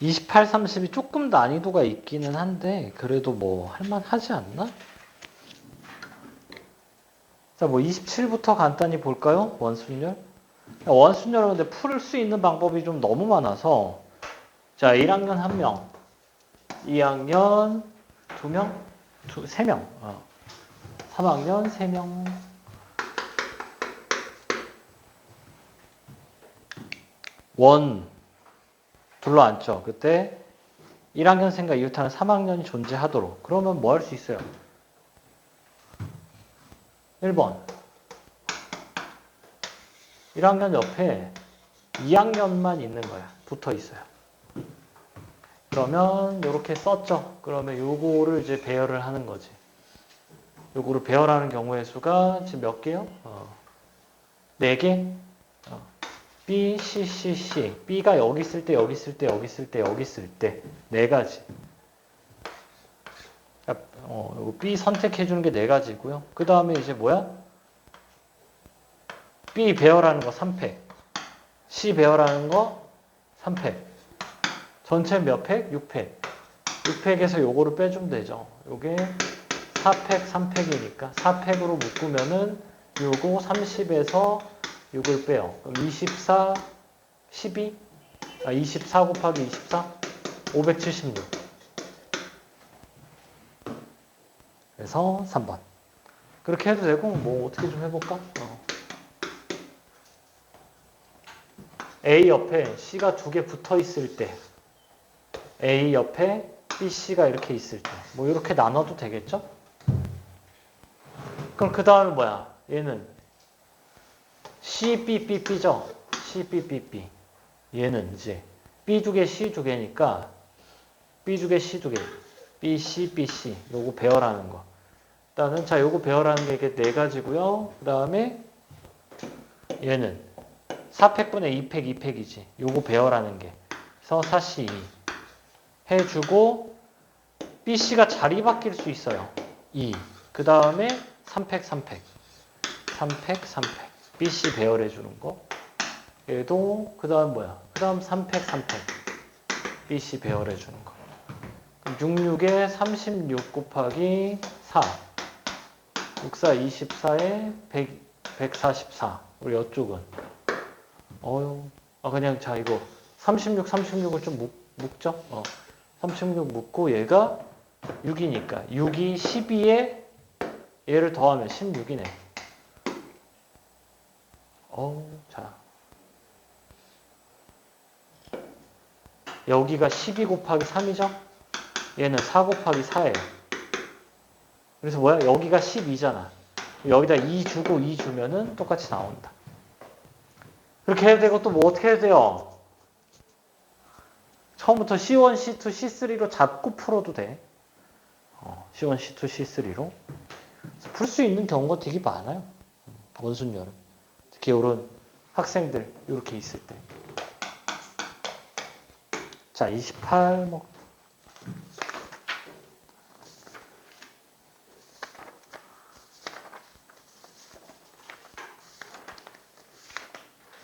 28, 30이 조금 난이도가 있기는 한데 그래도 뭐 할만하지 않나? 자, 뭐 27부터 간단히 볼까요? 원순열. 원순열은 근데 풀 수 있는 방법이 좀 너무 많아서 자, 1학년 1명, 2학년 2명, 3명, 어. 3학년 3명, 원 둘러앉죠. 그때 1학년생과 이웃하는 3학년이 존재하도록. 그러면 뭐 할 수 있어요? 1번. 1학년 옆에 2학년만 있는 거야. 붙어 있어요. 그러면 이렇게 썼죠. 그러면 요거를 이제 배열을 하는 거지. 요거를 배열하는 경우의 수가 지금 몇 개요? 어, 4개? 어. B, C, C, C. B가 여기 있을 때, 여기 있을 때, 여기 있을 때, 여기 있을 때. 네 가지. 어, 요거 B 선택해 주는 게 네 가지고요. 그 다음에 이제 뭐야? B 배열하는 거 3팩. C 배열하는 거 3팩. 전체 몇 팩? 6팩. 6팩에서 요거를 빼주면 되죠. 요게 4팩, 3팩이니까 4팩으로 묶으면은 요거 30에서 6을 빼요. 그럼 24, 12? 아, 24 곱하기 24? 576. 그래서 3번. 그렇게 해도 되고, 뭐, 어떻게 좀 해볼까? 어. A 옆에 C가 두 개 붙어 있을 때, A 옆에 B, C가 이렇게 있을 때, 뭐, 이렇게 나눠도 되겠죠? 그럼 그 다음에 뭐야? 얘는 C, B, B, B죠? C, B, B, B. 얘는 이제 B 두 개, C 두 개니까 B 두 개, C 두 개. B, C, B, C. 요거 배열하는 거. 일단은 자, 요거 배열하는 게 이게 네 가지고요. 그 다음에 얘는 4팩분의 2팩, 2팩이지. 요거 배열하는 게. 그래서 4C2 해주고 BC가 자리 바뀔 수 있어요. 2. 그 다음에 3팩, 3팩. 3팩, 3팩. BC 배열해 주는 거. 얘도 그 다음 뭐야? 그 다음 3팩, 3팩. BC 배열해 주는 거. 그럼 66에 36 곱하기 4. 64, 24에 100, 144. 우리 이쪽은. 어유 아, 그냥 자, 이거 36, 36을 좀 묶, 묶죠? 어. 36 묶고 얘가 6이니까. 6이 12에 얘를 더하면 16이네. 어, 자. 여기가 12 곱하기 3이죠? 얘는 4 곱하기 4예요. 그래서 뭐야? 여기가 12잖아. 여기다 2 주고 2 주면은 똑같이 나온다. 그렇게 해도 되고 또 뭐 어떻게 해야 돼요? 처음부터 C1, C2, C3로 잡고 풀어도 돼. 어, C1, C2, C3로. 풀 수 있는 경우가 되게 많아요. 원순열은. 특히 이런 학생들 이렇게 있을 때. 자, 28 뭐.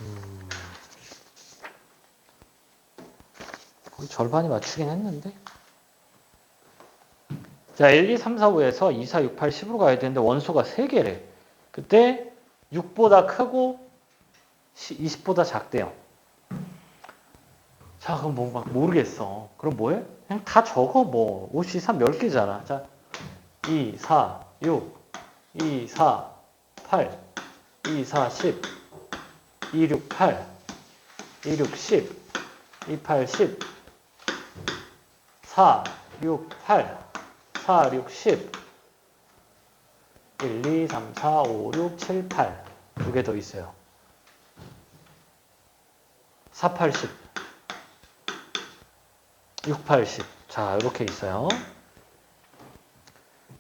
음. 거의 절반이 맞추긴 했는데. 자, 1, 2, 3, 4, 5에서 2, 4, 6, 8, 10으로 가야 되는데 원소가 3개래. 그때 6보다 크고 20보다 작대요. 자, 그럼 뭐막 모르겠어. 그럼 뭐해? 그냥 다 적어 뭐. 5, 2, 3몇 개잖아. 자, 2, 4, 6, 2, 4, 8, 2, 4, 10, 2, 6, 8, 2, 6, 10, 2, 8, 10, 4, 6, 8, 4, 6, 10, 1, 2, 3, 4, 5, 6, 7, 8. 두 개 더 있어요. 4, 8, 10. 6, 8, 10. 자, 이렇게 있어요.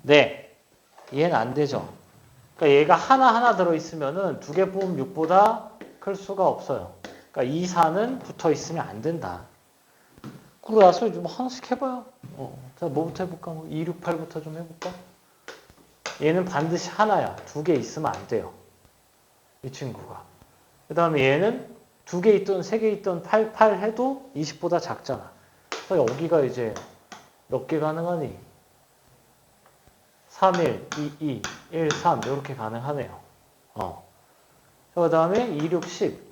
네. 얘는 안 되죠. 그러니까 얘가 하나하나 들어있으면은 두 개 뽑으면 6보다 클 수가 없어요. 그러니까 2, 4는 붙어 있으면 안 된다. 그러고 나서 좀 하나씩 해봐요. 어. 자, 뭐부터 해볼까? 뭐 2, 6, 8부터 좀 해볼까? 얘는 반드시 하나야. 두 개 있으면 안 돼요. 이 친구가. 그 다음에 얘는 두 개 있던 세 개 있던 8, 8 해도 20보다 작잖아. 그래서 여기가 이제 몇 개 가능하니? 3, 1, 2, 2, 1, 3 이렇게 가능하네요. 어. 그 다음에 2, 6, 10.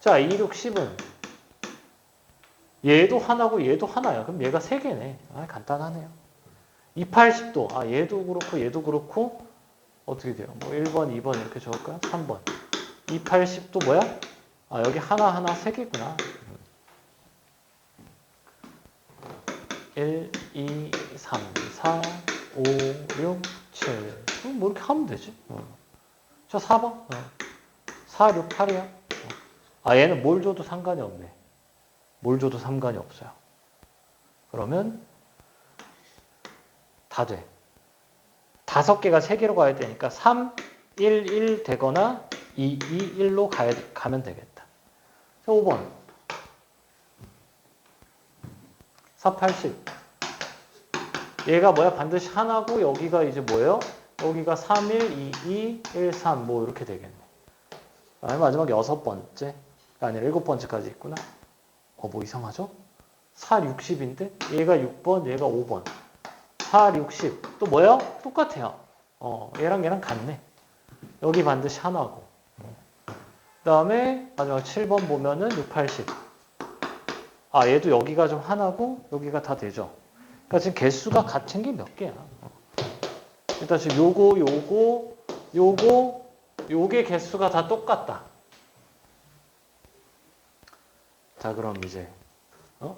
자, 2, 6, 10은 얘도 하나고 얘도 하나야. 그럼 얘가 세 개네. 아, 간단하네요. 2, 8, 10도. 아, 얘도 그렇고 얘도 그렇고 어떻게 돼요? 뭐 1번, 2번 이렇게 적을까요? 3번. 2, 8, 10도 뭐야? 아, 여기 하나하나 세 개구나. 1, 2, 3, 4, 5, 6, 7. 그럼 뭐 이렇게 하면 되지. 어. 저 4번. 어. 4, 6, 8이야. 아, 얘는 뭘 줘도 상관이 없네. 뭘 줘도 상관이 없어요. 그러면 다 돼. 다섯 개가 세 개로 가야 되니까 3, 1, 1 되거나 2, 2, 1로 가야, 가면 되겠다. 자, 5번. 4, 8, 10. 얘가 뭐야? 반드시 하나고 여기가 이제 뭐예요? 여기가 3, 1, 2, 2, 1, 3 뭐 이렇게 되겠네. 마지막 여섯 번째. 아니라 일곱 번째까지 있구나. 어, 뭐 이상하죠? 4, 60인데 얘가 6번, 얘가 5번. 4, 60. 또 뭐야? 똑같아요. 어, 얘랑 얘랑 같네. 여기 반드시 하나고. 그 다음에 마지막 7번 보면은 6, 80. 아, 얘도 여기가 좀 하나고 여기가 다 되죠. 그러니까 지금 개수가 같은 게 몇 개야. 어. 일단 지금 요거, 요거, 요거, 요게 개수가 다 똑같다. 자, 그럼 이제 어?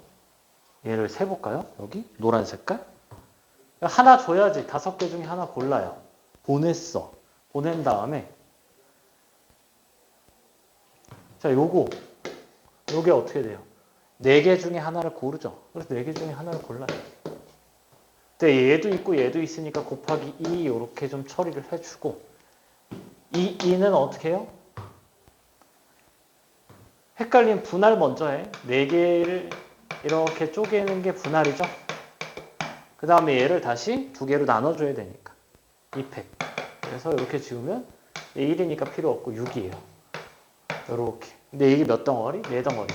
얘를 세볼까요? 여기 노란 색깔. 하나 줘야지. 다섯 개 중에 하나 골라요. 보냈어. 보낸 다음에 자, 요거 요게 어떻게 돼요? 네 개 중에 하나를 고르죠. 그래서 네 개 중에 하나를 골라요. 근데 얘도 있고 얘도 있으니까 곱하기 2 이렇게 좀 처리를 해주고 이 2는 어떻게 해요? 헷갈리면 분할 먼저 해. 네 개를 이렇게 쪼개는 게 분할이죠. 그 다음에 얘를 다시 두 개로 나눠줘야 되니까. 2팩. 그래서 이렇게 지우면 1이니까 필요 없고 6이에요. 이렇게. 근데 이게 몇 덩어리? 네 덩어리.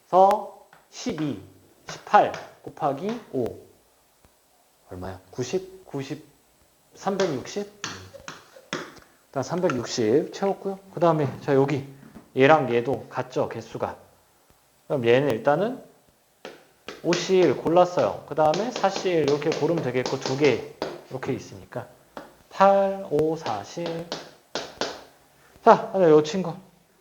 그래서 12, 18 곱하기 5. 얼마야? 90? 90? 360? 일단 360 채웠고요. 그 다음에 자 여기 얘랑 얘도 같죠 개수가. 그럼 얘는 일단은 5C1 골랐어요. 그 다음에 4C1 이렇게 고르면 되겠고 두 개 이렇게 있으니까 8, 5, 4, 10. 자, 이 친구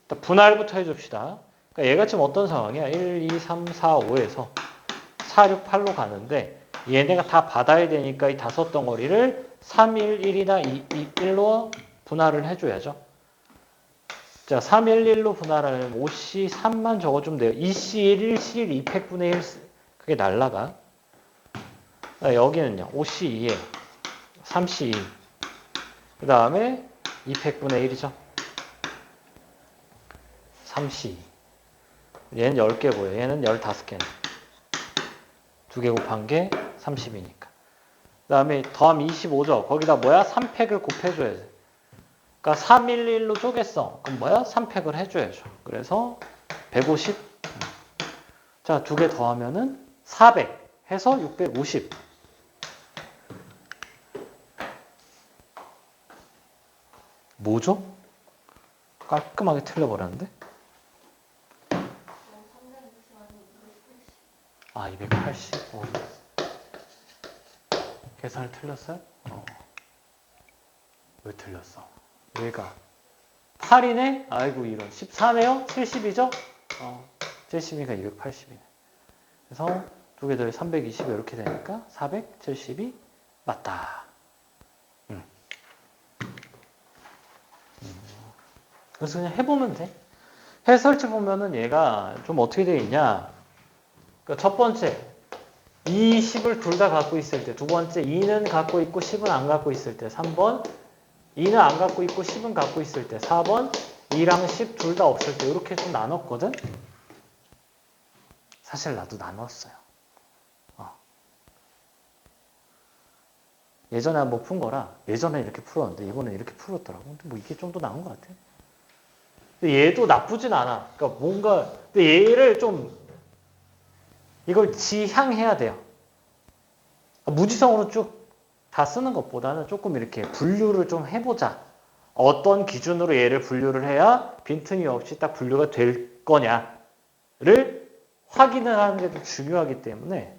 분할부터 해줍시다. 그러니까 얘가 지금 어떤 상황이야? 1, 2, 3, 4, 5에서 4, 6, 8로 가는데 얘네가 다 받아야 되니까 이 다섯 덩어리를 3, 1, 1이나 2, 2, 1로 분할을 해줘야죠. 자, 3, 1, 1로 분할하면 5C 3만 적어주면 돼요. 2C 1, 1C 1, 2팩분의 1 그게 날라가. 자, 여기는요. 5C 2에 3C 2. 그 다음에 2팩분의 1이죠. 3C 2. 얘는 10개 보여요. 얘는 15개네. 두개 곱한 게 30이니까. 그 다음에 더하면 25죠. 거기다 뭐야? 3팩을 곱해줘야지. 그러니까 311로 쪼갰어. 그럼 뭐야? 3팩을 해줘야죠. 그래서 150. 자, 두 개 더하면은 400 해서 650. 뭐죠? 깔끔하게 틀려버렸는데? 아, 280. 오. 계산을 틀렸어요? 어. 왜 틀렸어? 얘가 8이네? 아이고 이런 14네요? 70이죠? 어, 70이니까 280이네. 그래서 두 개 더해 320 이렇게 되니까 470이 맞다. 음. 음. 그래서 그냥 해보면 돼. 해설지 보면은 얘가 좀 어떻게 되어 있냐. 그러니까 첫 번째 2, 10을 둘 다 갖고 있을 때, 두 번째 2는 갖고 있고 10은 안 갖고 있을 때, 3번 2는 안 갖고 있고 10은 갖고 있을 때 4번 2랑 10 둘 다 없을 때 이렇게 좀 나눴거든? 사실 나도 나눴어요. 어. 예전에 한번 푼 거라 예전에 이렇게 풀었는데 이번에 이렇게 풀었더라고. 근데 뭐 이게 좀 더 나은 것 같아. 근데 얘도 나쁘진 않아. 그러니까 뭔가 근데 얘를 좀 이걸 지향해야 돼요. 무지성으로 쭉 다 쓰는 것보다는 조금 이렇게 분류를 좀 해보자. 어떤 기준으로 얘를 분류를 해야 빈틈이 없이 딱 분류가 될 거냐를 확인을 하는 게좀 중요하기 때문에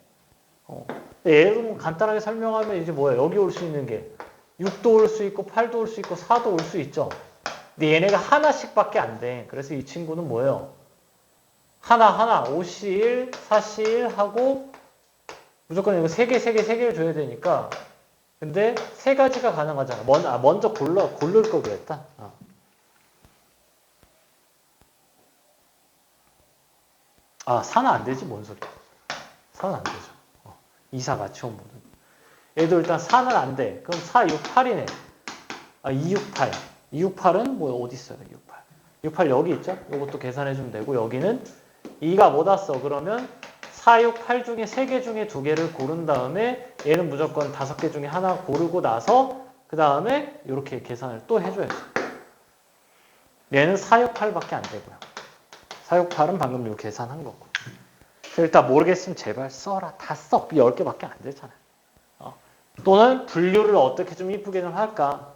어, 예를 들면 간단하게 설명하면 이제 뭐예요? 여기 올 수 있는 게 6도 올 수 있고 8도 올 수 있고 4도 올 수 있죠. 근데 얘네가 하나씩밖에 안 돼. 그래서 이 친구는 뭐예요? 하나 하나 5C1, 4C1 하고 무조건 이거 3개, 3개, 3개를 줘야 되니까 근데 세 가지가 가능하잖아. 먼, 아, 먼저 골라, 고를 걸 그랬다. 어. 아, 4는 안 되지, 뭔 소리야. 4는 안 되죠. 어. 2, 4 같이 오면. 얘도 일단 4는 안 돼. 그럼 4, 6, 8이네. 아, 2, 6, 8. 2, 6, 8은 뭐 어디 있어요, 2, 6, 8. 6, 8 여기 있죠? 이것도 계산해 주면 되고, 여기는 2가 못 왔어. 그러면 4, 6, 8 중에 3개 중에 2개를 고른 다음에 얘는 무조건 5개 중에 하나 고르고 나서 그 다음에 이렇게 계산을 또 해줘야죠. 얘는 4, 6, 8밖에 안 되고요. 4, 6, 8은 방금 요 계산한 거고. 일단 모르겠으면 제발 써라. 다 써. 10개밖에 안 되잖아. 어. 또는 분류를 어떻게 좀 이쁘게 좀 할까.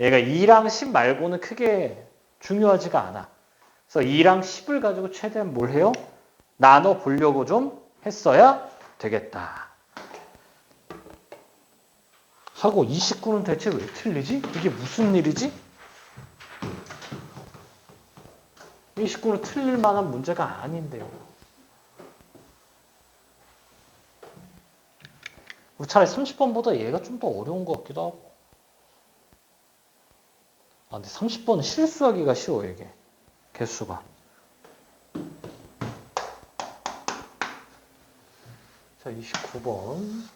얘가 2랑 10 말고는 크게 중요하지가 않아. 그래서 2랑 10을 가지고 최대한 뭘 해요? 나눠 보려고 좀 했어야 되겠다. 하고 29는 대체 왜 틀리지? 이게 무슨 일이지? 29는 틀릴 만한 문제가 아닌데요. 우리 차라리 30번보다 얘가 좀 더 어려운 것 같기도 하고. 아, 근데 30번은 실수하기가 쉬워, 이게. 개수가. 자, 29번.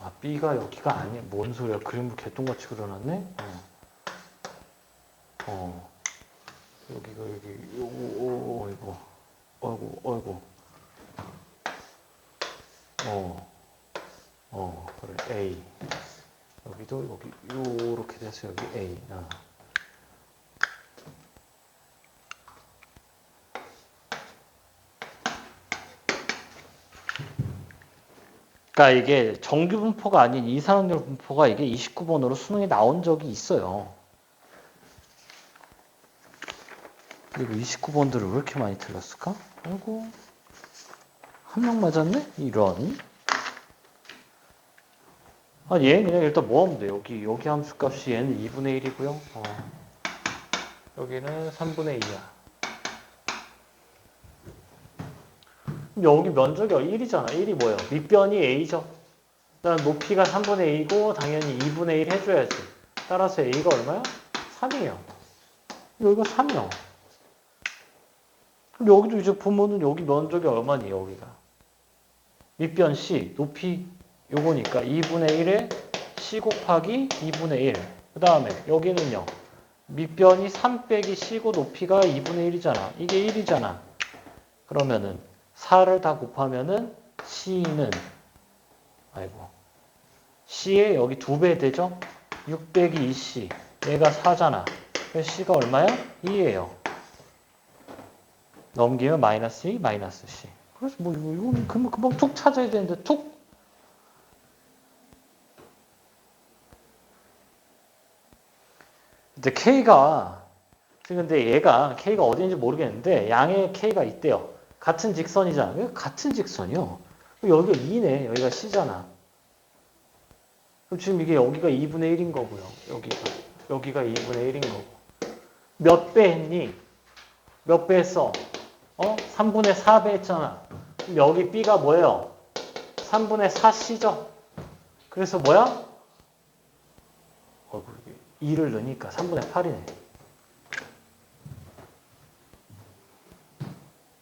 아, B가 여기가 아니야. 뭔 소리야. 그림을 개똥같이 그려놨네? 어. 어. 여기가 여기, 요거, 오, 어이구. 어이구, 어이구. 어. 어, 그래. A. 여기도 여기, 요렇게 돼서 여기 A. 어. 그러니까 이게 정규 분포가 아닌 이산확률 분포가 이게 29번으로 수능에 나온 적이 있어요. 그리고 29번들을 왜 이렇게 많이 틀렸을까? 아이고 한 명 맞았네? 이런 아 얘는 그냥 일단 뭐 하면 돼 여기 여기 함수 값이 얘는 2분의 1이고요 어. 여기는 3분의 2야 여기 면적이 1이잖아 1이 뭐예요? 밑변이 a죠 그다음 높이가 3분의 2고 당연히 2분의 1 해줘야지 따라서 a가 얼마야? 3이에요 여기가 3이요 그럼 여기도 이제 보면은 여기 면적이 얼마니 여기가 밑변 c 높이 요거니까 2분의 1에 c 곱하기 2분의 1. 그 다음에 여기는요 밑변이 3 빼기 c고 높이가 2분의 1이잖아. 이게 1이잖아. 그러면은 4를 다 곱하면은 c는 아이고 c에 여기 2배 되죠? 6 빼기 2c 얘가 4잖아. 그래서 c가 얼마야? 2예요. 넘기면 마이너스 2, 마이너스 c. 그래서 뭐 이거 이거는 금방 금방 툭 찾아야 되는데 툭. 이제 k가 근데 얘가 k가 어디인지 모르겠는데 양의 k가 있대요. 같은 직선이잖아. 왜 같은 직선이요? 여기가 2네. 여기가 c잖아. 그럼 지금 이게 여기가 2분의 1인 거고요. 여기가 여기가 2분의 1인 거고. 몇 배 했니? 몇 배 했어? 어? 3분의 4배 했잖아. 그럼 여기 B가 뭐예요? 3분의 4C죠? 그래서 뭐야? 어, 2를 넣으니까 3분의 8이네.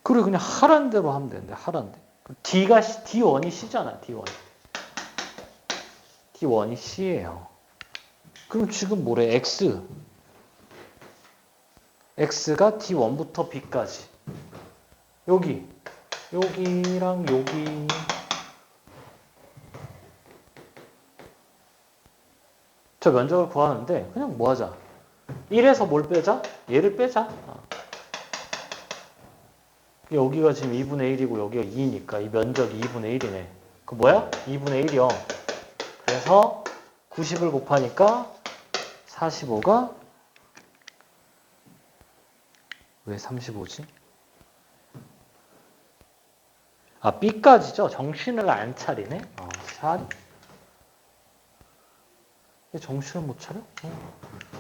그래, 그냥 하란 대로 하면 되는데, 하란 대. D가, C, D1이 C잖아, D1. D1이 C예요. 그럼 지금 뭐래? X. x가 d1부터 b까지 여기 여기랑 여기 저 면적을 구하는데 그냥 뭐 하자 1에서 뭘 빼자? 얘를 빼자 어. 여기가 지금 2분의 1이고 여기가 2니까 이 면적이 2분의 1이네 그 뭐야? 2분의 1이요 그래서 90을 곱하니까 45가 왜 35지? 아 B까지죠? 정신을 안 차리네? 어, 샷. 얘 정신을 못 차려? 어.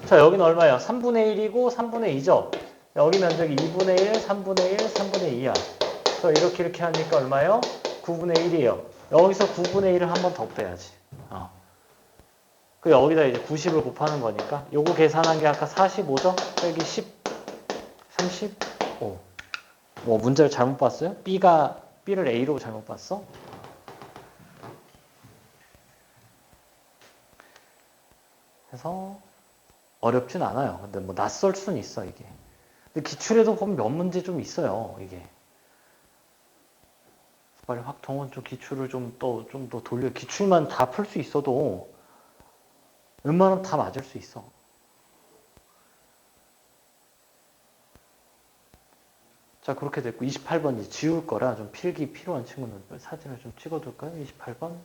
자 여기는 얼마야? 3분의 1이고 3분의 2죠? 여기 면적이 2분의 1, 3분의 1, 3분의 2야. 그래서 이렇게 이렇게 하니까 얼마요? 9분의 1이에요. 여기서 9분의 1을 한 번 더 빼야지. 어. 그 여기다 이제 90을 곱하는 거니까 요거 계산한 게 아까 45죠? 여기 10, 35. 뭐 문제를 잘못 봤어요? B가 B를 A로 잘못 봤어? 그래서 어렵진 않아요. 근데 뭐 낯설 수는 있어 이게. 기출에도 보면 몇 문제 좀 있어요 이게. 빨리 확동원 좀 기출을 좀 더 좀 더 돌려 기출만 다 풀 수 있어도 웬만하면 다 맞을 수 있어. 자 그렇게 됐고 28번 이제 지울 거라 좀 필기 필요한 친구는 사진을 좀 찍어둘까요? 28번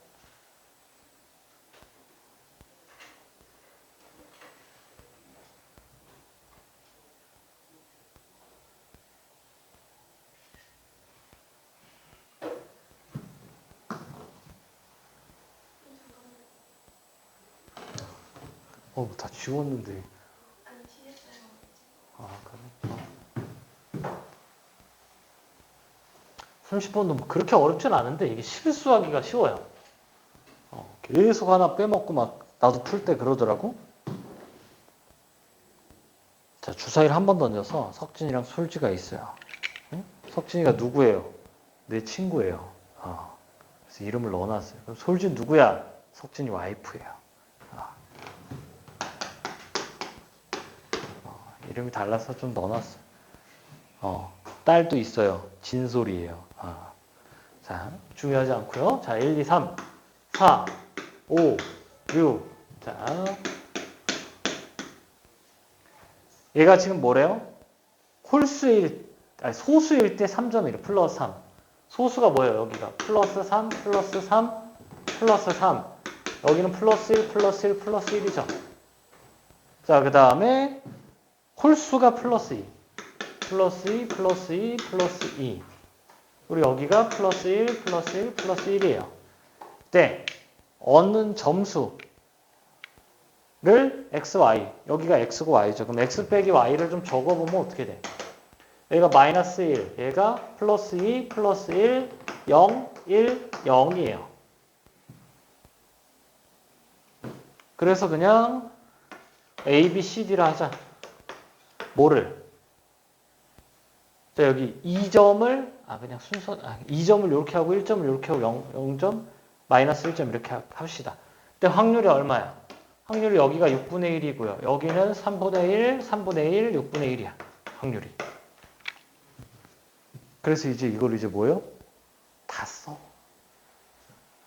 어 다 지웠는데 아 그래? 30번도 뭐 그렇게 어렵진 않은데 이게 실수하기가 쉬워요. 어, 계속 하나 빼먹고 막 나도 풀 때 그러더라고. 자 주사위를 한 번 던져서 석진이랑 솔지가 있어요. 응? 석진이가 누구예요? 내 친구예요. 어, 그래서 이름을 넣어놨어요. 그럼 솔지 누구야? 석진이 와이프예요. 어. 어, 이름이 달라서 좀 넣어놨어. 어, 딸도 있어요. 진솔이에요. 아. 자, 중요하지 않고요. 자, 1, 2, 3, 4, 5, 6. 자, 얘가 지금 뭐래요? 홀수일, 아니, 소수일 때 3.1 플러스 3. 소수가 뭐예요? 여기가 플러스 3, 플러스 3, 플러스 3. 여기는 플러스 1, 플러스 1, 플러스 1이죠. 자, 그 다음에 홀수가 플러스 2. 플러스 2, 플러스 2, 플러스 2. 우리 여기가 플러스 1, 플러스 1, 플러스 1이에요. 때 얻는 점수를 x, y. 여기가 x고 y죠. 그럼 x 빼기 y를 좀 적어보면 어떻게 돼? 얘가 마이너스 1, 얘가 플러스 2, 플러스 1, 0, 1, 0이에요. 그래서 그냥 a, b, c, d라 하자. 뭐를? 자, 여기 2점을, 아, 그냥 순서, 아, 2점을 이렇게 하고 1점을 이렇게 하고 0, 0점, 마이너스 1점 이렇게 하- 합시다. 근데 확률이 얼마야? 확률이 여기가 6분의 1이고요. 여기는 3분의 1, 3분의 1, 6분의 1이야. 확률이. 그래서 이제 이걸 이제 뭐예요? 다 써.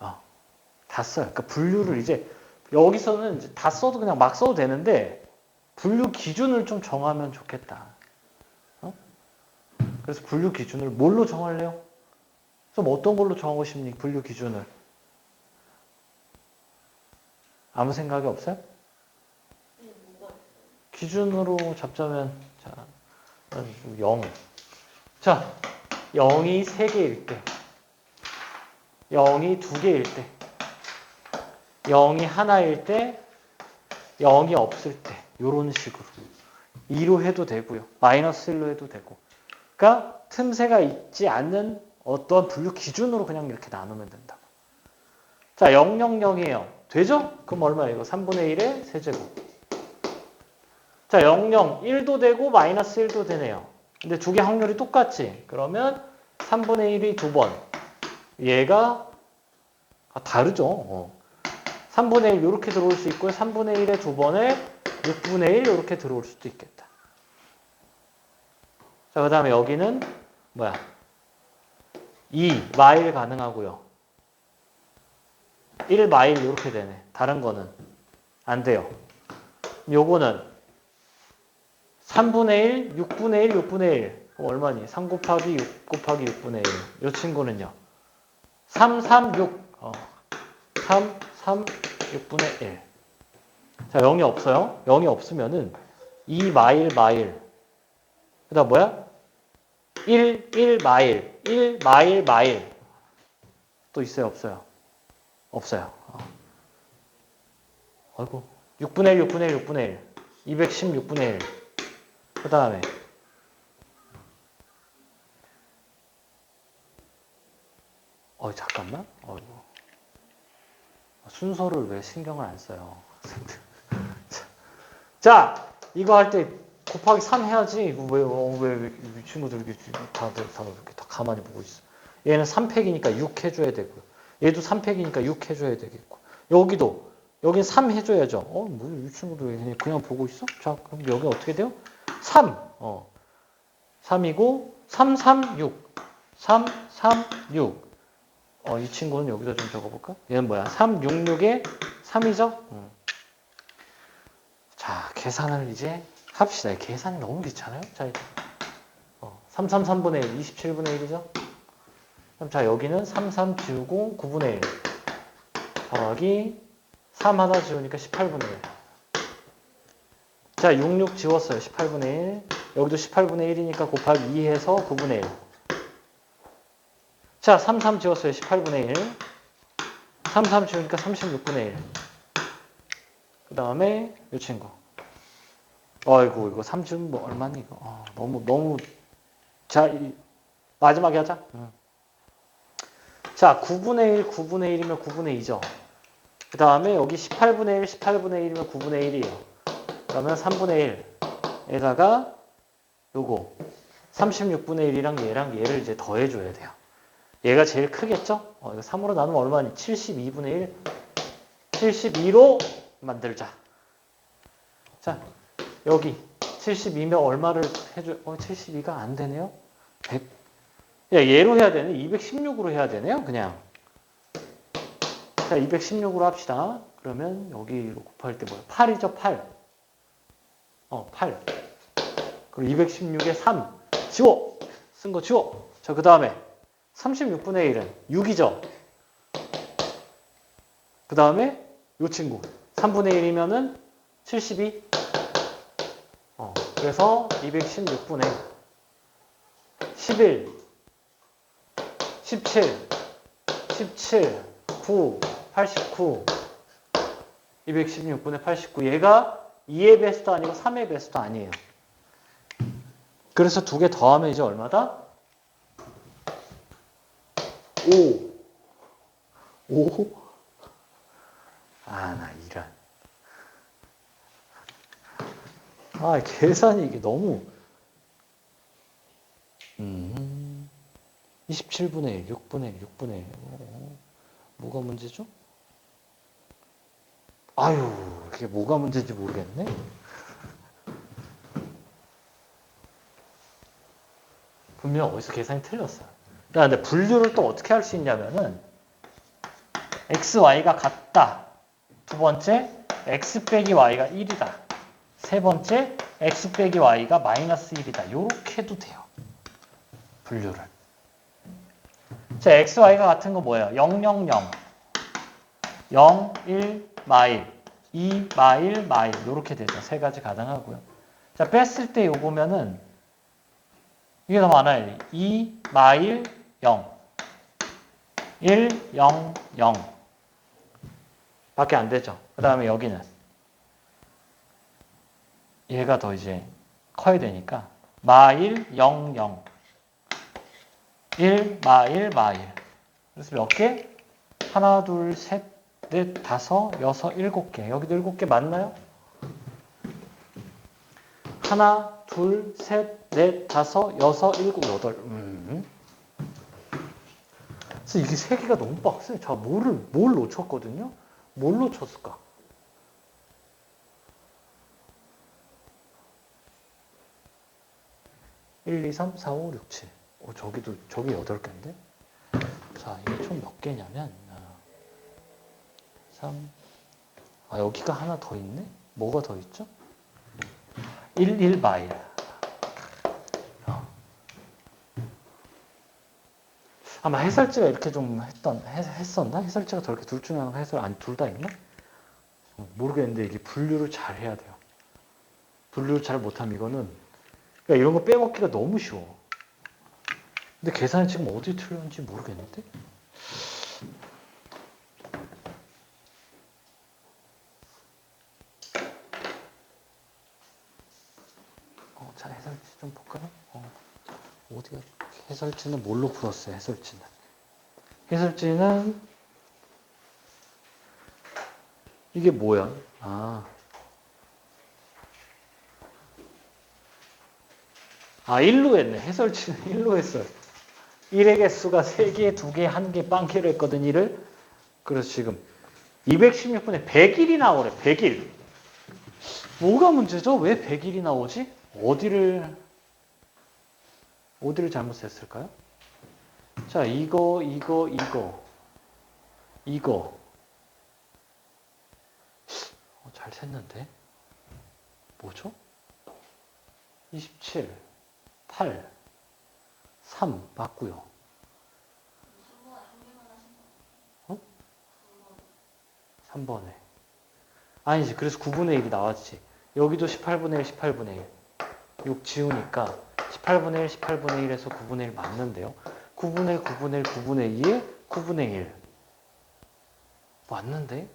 어, 다 써요. 그러니까 분류를 이제 여기서는 이제 다 써도 그냥 막 써도 되는데 분류 기준을 좀 정하면 좋겠다. 그래서 분류 기준을 뭘로 정할래요? 좀 어떤 걸로 싶니? 분류 기준을. 아무 생각이 없어요? 기준으로 잡자면 자, 0. 자, 0이 3개일 때. 0이 2개일 때. 0이 하나일 때. 0이 없을 때. 요런 식으로. 2로 해도 되고요. 마이너스 1로 해도 되고. 그러니까 틈새가 있지 않는 어떤 분류 기준으로 그냥 이렇게 나누면 된다. 자, 0, 0, 0이에요. 되죠? 그럼 얼마예요? 이거 3분의 1의 세제곱. 자, 0, 0, 1도 되고 마이너스 1도 되네요. 근데 두 개 확률이 똑같지? 그러면 3분의 1이 두 번. 얘가 아, 다르죠. 어. 3분의 1 이렇게 들어올 수 있고요. 3분의 1의 두 번에 6분의 1 이렇게 들어올 수도 있겠다. 자, 그 다음에 여기는 뭐야? 2 마일 가능하고요. 1 마일 이렇게 되네. 다른 거는 안 돼요. 요거는 3분의 1, 6분의 1, 6분의 1. 그럼 얼마니? 3 곱하기 6 곱하기 6분의 1. 요 친구는요. 3, 3, 6. 어. 3, 3, 6분의 1. 자, 0이 없어요. 0이 없으면은 2 마일 마일. 그 다음 뭐야? 1, 1 마일. 1 마일 마일. 또 있어요? 없어요? 없어요. 어. 아이고. 6분의 1, 6분의 1, 6분의 1. 216분의 1. 그 다음에 어 잠깐만. 어이구. 순서를 왜 신경을 안 써요? 자, 이거 할 때 곱하기 3 해야지. 이거 왜, 어, 왜, 왜, 이 친구들 이렇게 다들 다 이렇게 다 가만히 보고 있어. 얘는 3팩이니까 6 해줘야 되고요. 얘도 3팩이니까 6 해줘야 되겠고. 여기도, 여긴 3 해줘야죠. 어, 뭐, 이 친구도 왜 그냥, 그냥 보고 있어? 자, 그럼 여기 어떻게 돼요? 3. 어. 3이고, 3, 3, 6. 3, 3, 6. 어, 이 친구는 여기다 좀 적어볼까? 얘는 뭐야? 3, 6, 6에 3이죠? 음. 자, 계산을 이제 합시다. 계산이 너무 귀찮아요. 자, 어, 3, 3, 3분의 1, 27분의 1이죠? 그럼 자, 여기는 3, 3 지우고 9분의 1. 더하기 3 하나 지우니까 18분의 1. 자, 6, 6 지웠어요. 18분의 1. 여기도 18분의 1이니까 곱하기 2 해서 9분의 1. 자, 3, 3 지웠어요. 18분의 1. 3, 3 지우니까 36분의 1. 그 다음에 이 친구. 어이구, 이거 3 지우면 뭐 얼마니, 이거. 어, 너무, 너무. 자, 이, 마지막에 하자. 응. 자, 9분의 1, 9분의 1이면 9분의 2죠. 그 다음에 여기 18분의 1, 18분의 1이면 9분의 1이에요. 그러면 3분의 1에다가 요거 36분의 1이랑 얘랑 얘를 이제 더해줘야 돼요. 얘가 제일 크겠죠? 어, 이거 3으로 나누면 얼마니? 72분의 1. 72로 만들자. 자, 여기 72면 얼마를 해줘? 어, 72가 안 되네요? 100. 야, 얘로 해야 되네. 216으로 해야 되네요. 그냥. 자, 216으로 합시다. 그러면 여기로 곱할 때 뭐야? 8이죠, 8. 어, 8. 그리고 216에 3. 지워! 쓴 거 지워! 자, 그 다음에 36분의 1은 6이죠. 그 다음에 이 친구 3분의 1이면은 72. 어, 그래서 216분의 11, 17, 17, 9, 89, 216분의 89. 얘가 2의 배수도 아니고 3의 배수도 아니에요. 그래서 두 개 더하면 이제 얼마다? 5. 5? 아, 나 이런. 아, 계산이 이게 너무. 음. 27분의 1, 6분의 1, 6분의 1. 어, 뭐가 문제죠? 아유, 이게 뭐가 문제인지 모르겠네. 분명 어디서 계산이 틀렸어요. 야, 근데 분류를 또 어떻게 할 수 있냐면은 x, y가 같다. 두 번째, x 빼기 y가 1이다. 세 번째, x 빼기 y가 마이너스 1이다. 요렇게 해도 돼요. 분류를. 자, x, y가 같은 거 뭐예요? 0, 0, 0. 0, 1, 마일. 2, 마일, 마일. 요렇게 되죠. 세 가지 가능하고요. 자, 뺐을 때 요거면은 이게 더 많아요. 2, 마일, 0. 1, 0, 0. 밖에 안 되죠. 그 다음에 여기는 얘가 더 이제 커야 되니까 마일, 0, 0. 1, 마일, 마일. 그래서 몇 개? 하나, 둘, 셋, 넷, 다섯, 여섯, 일곱 개. 여기도 일곱 개 맞나요? 하나, 둘, 셋, 넷, 다섯, 여섯, 일곱, 여덟. 음. 그래서 이게 세 개가 너무 빡세. 자, 뭐를, 뭘 놓쳤거든요? 뭘 놓쳤을까? 1, 2, 3, 4, 5, 6, 7. 어, 저기도, 저기 8개인데? 자, 이게 총 몇 개냐면, 어, 3, 아, 여기가 하나 더 있네? 뭐가 더 있죠? 1, 1 마일. 어. 아마 해설지가 이렇게 좀 했던, 했, 했었나? 해설지가 저렇게 둘 중에 하나가 해설, 아니, 둘 다 있나? 어, 모르겠는데, 이게 분류를 잘 해야 돼요. 분류를 잘 못하면 이거는, 그러니까 이런 거 빼먹기가 너무 쉬워. 근데 계산이 지금 어디 틀렸는지 모르겠는데? 어, 자, 해설지 좀 볼까요? 어, 어디가, 해설지는 뭘로 풀었어요, 해설지는? 해설지는, 이게 뭐야? 아. 아, 1로 했네. 해설치는 1로 했어요. 1의 개수가 3개, 2개, 1개, 빵개로 했거든, 1을. 그래서 지금 216분에 100일이 나오래, 100일. 뭐가 문제죠? 왜 100일이 나오지? 어디를, 어디를 잘못했을까요? 자, 이거, 이거, 이거, 이거. 어, 잘 샜는데? 뭐죠? 27, 8, 3 맞고요. 어? 3번에. 아니지. 그래서 9분의 1이 나왔지. 여기도 18분의 1, 18분의 1. 6 지우니까 18분의 1, 18분의 1에서 9분의 1 맞는데요. 9분의 1, 9분의 1, 9분의 2에 9분의 1. 맞는데?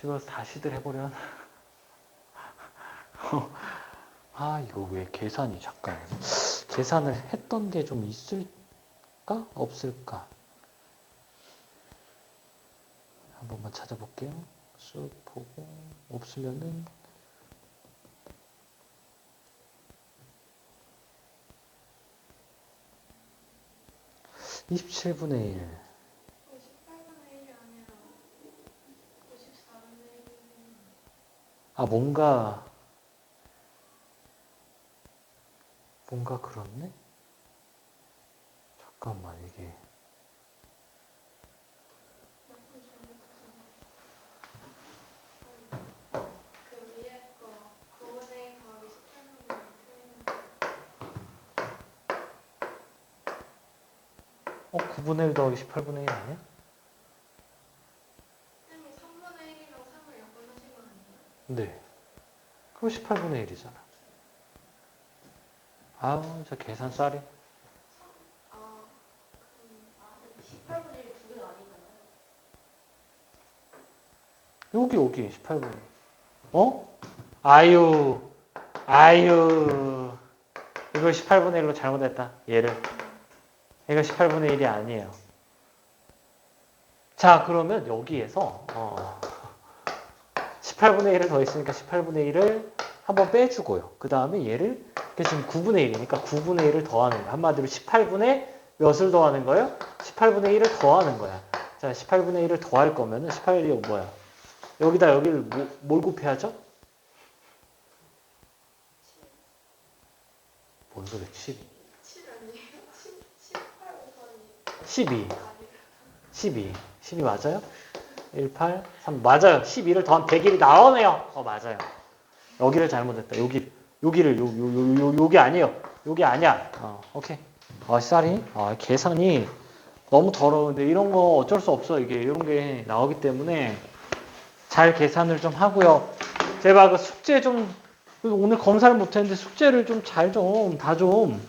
집에서 다시들 해보련. 아, 이거 왜 계산이 잠깐. 계산을 했던 게 좀 있을까? 없을까? 한 번만 찾아볼게요. 쑥 보고, 없으면은. (27분의 1) 58분의 1이 아니라 54분의 1이면 아, 뭔가, 뭔가 그렇네? 잠깐만, 이게. 몇분 잘못했어. 그 위에 거 9분의 1 더하기 18분의 1 어, 9분의 1 더하기 18분의 1 아니야? 쌤이 3분의 1이랑 3을 약분하신 거 아니에요? 네. 그럼 18분의 1이잖아. 아우, 저 계산 쌀이. 아, 그럼 아, 18분의 1두 개가 아니잖아요. 여기, 여기, 18분의 1. 어? 아유, 아유. 이걸 18분의 1로 잘못했다. 얘를. 얘가 18분의 1이 아니에요. 자, 그러면 여기에서, 어, 18분의 1을 더했으니까 18분의 1을 한번 빼주고요. 그 다음에 얘를, 이게 지금 9분의 1이니까 9분의 1을 더하는 거야. 한마디로 18분의 몇을 더하는 거예요? 18분의 1을 더하는 거야. 자, 18분의 1을 더할 거면은 18이 뭐야? 여기다 여기를 뭐, 뭘 곱해야죠? 뭔 소리 12. 7 아니에요? 7, 18 곱하기 12. 아니 12. 12 맞아요? 1, 8, 3. 맞아요. 12를 더하면 100일이 나오네요. 어, 맞아요. 여기를 잘못했다. 여기, 여기를, 요, 요, 요, 요, 여기 아니에요. 여기 아니야. 어, 오케이. 아, 쌀이, 아, 계산이 너무 더러운데 이런 거 어쩔 수 없어. 이게 이런 게 나오기 때문에 잘 계산을 좀 하고요. 제발 그 숙제 좀, 오늘 검사를 못 했는데 숙제를 좀 잘 좀, 다 좀,